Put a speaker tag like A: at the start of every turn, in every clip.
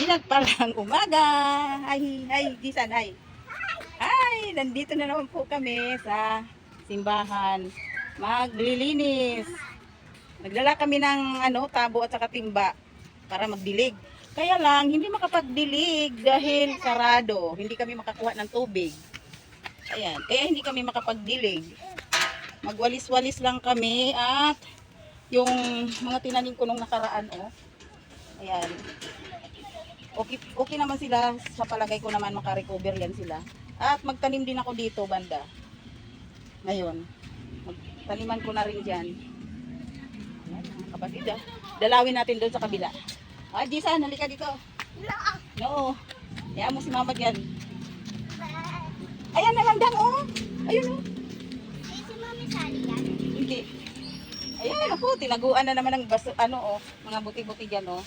A: Pinagpalang umaga. Ay, ay, Gisan, ay. Ay, nandito na naman po kami sa simbahan. Maglilinis. Nagdala kami ng ano, tabo at saka timba para magdilig. Kaya lang, hindi makapagdilig dahil sarado. Hindi kami makakuha ng tubig. Ayan, kaya hindi kami makapagdilig. Magwalis-walis lang kami at yung mga tinanim ko nung nakaraan, oh. Ayan. Okay, okay naman sila. Sa palagay ko naman makarecover yan sila. At magtanim din ako dito, banda. Ngayon. Magtaniman ko na rin dyan. Ayan, kapatid ah. Dalawin natin doon sa kabila. Ah, Jisa, halika dito. No. Kaya mo si mama dyan. Ayan na lang dang, oh. Ayun, oh.
B: Si Mami Sally yan.
A: Hindi. Ayan, ako, tinaguan na naman ng baso, ano, oh, mga buti-buti dyan, oh.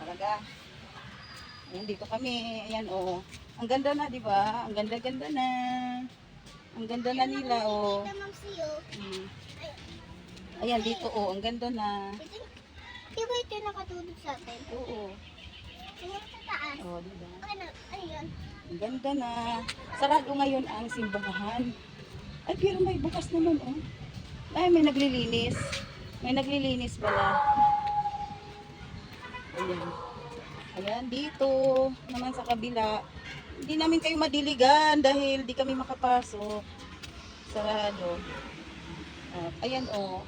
A: Talaga. Ayan, dito kami. Ayan, oh. Ang ganda na, di ba? Ang ganda-ganda na. Ang ganda na nila, oh.
B: Siyo.
A: Hmm. Ayan, dito, oh. Ang ganda na.
B: Di ba ito nakatulog sa atin?
A: Oo.
B: Tingnan sa taas.
A: Oh, di ba?
B: Yun?
A: Ang ganda na. Sarado ngayon ang simbahan. Ay, pero may bukas naman, oh. Ay, may naglilinis. May naglilinis pala. Ayan. Ayan, dito naman sa kabila. Hindi namin kayo madiligan dahil di kami makapasok. Sarado. At, ayan, oh.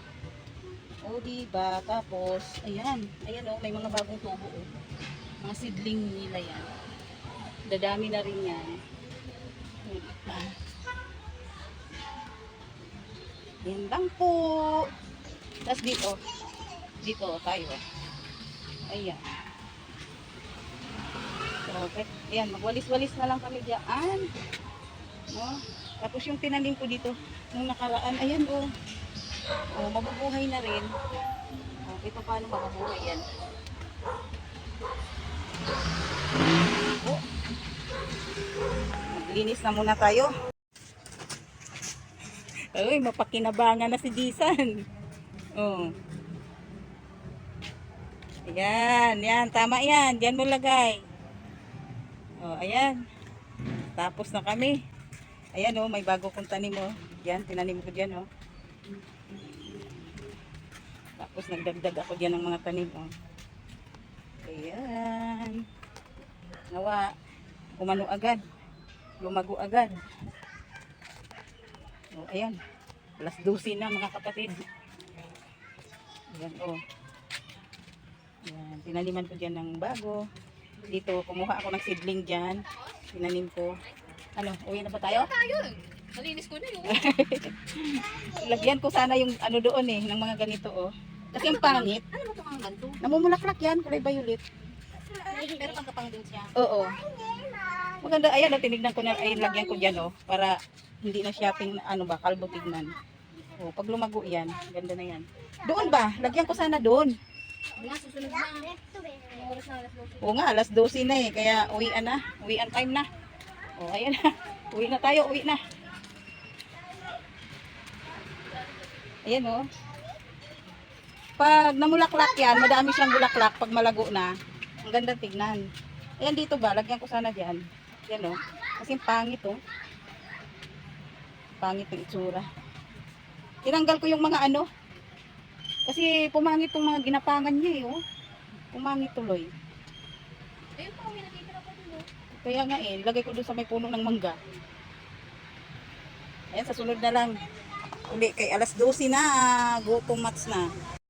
A: O, diba? Tapos, ayan. Ayan, oh. May mga bagong tubo, oh. Mga seedling nila yan. Dadami na rin yan. Yan lang po. Tapos dito. Dito tayo. Ayan. Okay. Ayan, magwalis-walis na lang kami diyan. No? Tapos yung tinanim ko dito, nung nakaraan, ayan o. Oh. oh, mabubuhay na rin. Okay, pa paano mabubuhay yan? Oh. Maglinis na muna tayo. Uy, mapakinabangan na si Jisan. Oh. Ayan, yan, tama yan. Diyan mo lagay. Oh, ayan. Tapos na kami. Ayan oh, may bago kong tanim oh. Yan, tinanim ko diyan oh. Tapos nagdagdag ako diyan ng mga tanim oh. Ayan. Nawa, umano agad. Lumago agad. Oh, ayan. Alas 12 na mga kapatid. Ayan, oh. Ayan, tinaniman ko dyan ng bago. Dito, kumuha ako ng seedling dyan. Tinanim ko. Ano, uwi na ba tayo?
C: Tayo. Malinis ko na yun.
A: Lagyan ko sana yung ano doon eh, ng mga ganito oh. Kasi ang pangit.
C: Ano ba ito mga ganito?
A: Namumulaklak yan, kulay violet.
C: Pero pagkapang din siya.
A: Oo. Maganda, ayan, oh, tinignan ko na, ay lagyan ko dyan oh, para hindi na siya ping, ano ba, kalbo tignan. Oh, pag lumago yan, ganda na yan. Doon ba? Lagyan ko sana doon.
C: Hindi nga, susunod na. Oras na, alas 12.
A: Oo nga, alas 12 na eh, kaya uwian na. Uwian time na. Oh, ayan na. Uwi na tayo, uwi na. Ayan oh. Pag namulaklak yan, madami siyang bulaklak pag malago na. Ang ganda tignan. Ayan dito ba, lagyan ko sana diyan. Yan oh. Kasi pangit oh. Pangit ng itsura. Tinanggal ko yung mga ano. Kasi pumangit tong mga ginapangan niya eh oh. Pumangit tuloy.
C: Ayun pa, may nakikita ko dun. oh.
A: Kaya nga eh, lagay ko doon sa may puno ng mangga. Ayan, sa sunod na lang. Uli, kay alas 12 na, gutom mats na.